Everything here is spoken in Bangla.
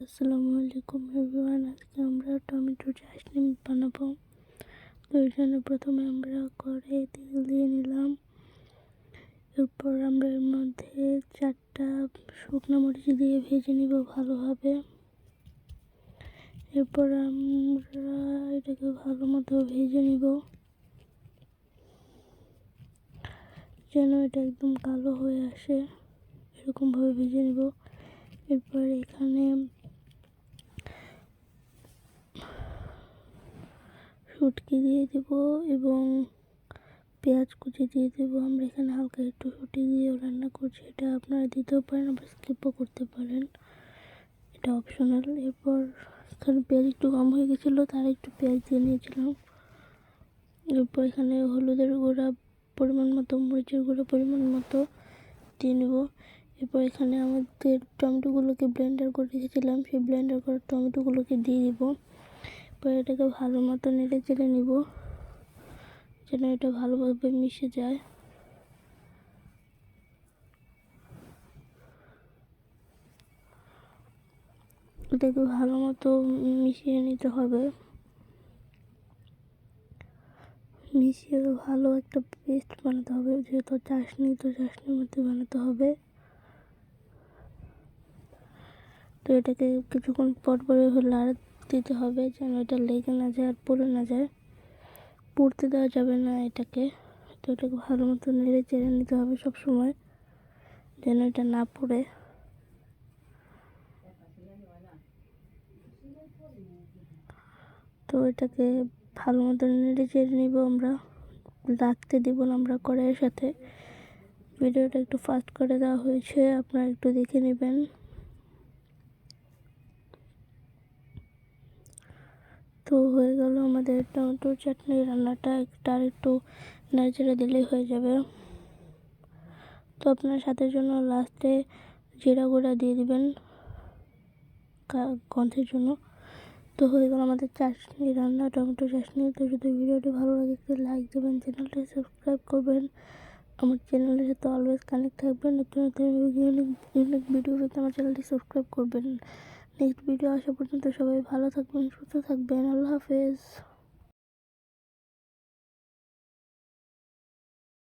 আসসালামু আলাইকুম এভরিওয়ান, আজকে আমরা টমেটো চাটনি বানাবো। তো জন্য প্রথমে আমরা করে তেল দিয়ে নিলাম। এরপর আমরা এর মধ্যে চারটা শুকনো মরিচ দিয়ে ভেজে নিব ভালোভাবে। এরপর আমরা এটাকে ভালো মতো ভেজে নিব। যেন এটা একদম কালো হয়ে আসে, এরকমভাবে ভেজে নিব। এরপর এখানে শুটকি দিয়ে দেব এবং পেঁয়াজ কুচি দিয়ে দেবো। আমরা এখানে হালকা একটু শুটি দিয়েও রান্না করছি। এটা আপনারা দিতেও পারেন আবার স্কিপও করতে পারেন। এটা অপশনাল এরপর এখানে পেঁয়াজ একটু কম হয়ে গেছিল, তার একটু পেঁয়াজ দিয়ে নিয়েছিলাম। এরপর এখানে হলুদের গুঁড়া পরিমাণ মতো, মরিচের গুঁড়া পরিমাণ মতো দিয়ে নেব। এরপর এখানে আমাদের টমেটোগুলোকে ব্লেন্ডার করে রেখেছিলাম। সেই ব্লেন্ডার করা টমেটোগুলোকে দিয়ে দিব। এরপর এটাকে ভালো মতো নেড়ে চেড়ে নিব, যেন এটা ভালোভাবে মিশে যায়। এটাকে ভালো মতো মিশিয়ে নিতে হবে। মিশিয়ে ভালো একটা পেস্ট বানাতে হবে, যেহেতু চাশনি, তো চাশনির মধ্যে বানাতে হবে। তো এটাকে কিছুক্ষণ পর পরে লাড় দিতে হবে যেন এটা লেগে না যায় আর পড়ে না যায়। পুড়তে দেওয়া যাবে না এটাকে। তো এটাকে ভালো মতো নেড়ে চেড়ে নিতে হবে সব সময় যেন এটা না পড়ে। তো এটাকে ভালো মতো নেড়ে চেড়ে নিব আমরা। রাখতে দিব না আমরা কড়াইয়ের সাথে। ভিডিওটা একটু ফাস্ট করে দেওয়া হয়েছে, আপনারা একটু দেখে নেবেন। তো হয়ে গেল আমাদের টমেটো চাটনি রান্নাটা। একটা একটু নাড়াচাড়া দিলেই হয়ে যাবে। তো আপনার সাথে জন্য লাস্টে জিরা গুঁড়া দিয়ে দিবেন গন্ধের জন্য। তো হয়ে গেল আমাদের চাটনি রান্না, টমেটো চাটনি। তো যদি ভিডিওটি ভালো লাগে একটু লাইক দেবেন চ্যানেলটি সাবস্ক্রাইব করবেন। আমার চ্যানেলের সাথে অলওয়েজ কানেক্ট থাকবেন। নতুন নতুন ইউনিক ভিডিও পেতে আমার চ্যানেলটি সাবস্ক্রাইব করবেন। নেক্সট ভিডিও আসা পর্যন্ত সবাই ভালো থাকবেন সুস্থ থাকবেন। আল্লাহ হাফেজ।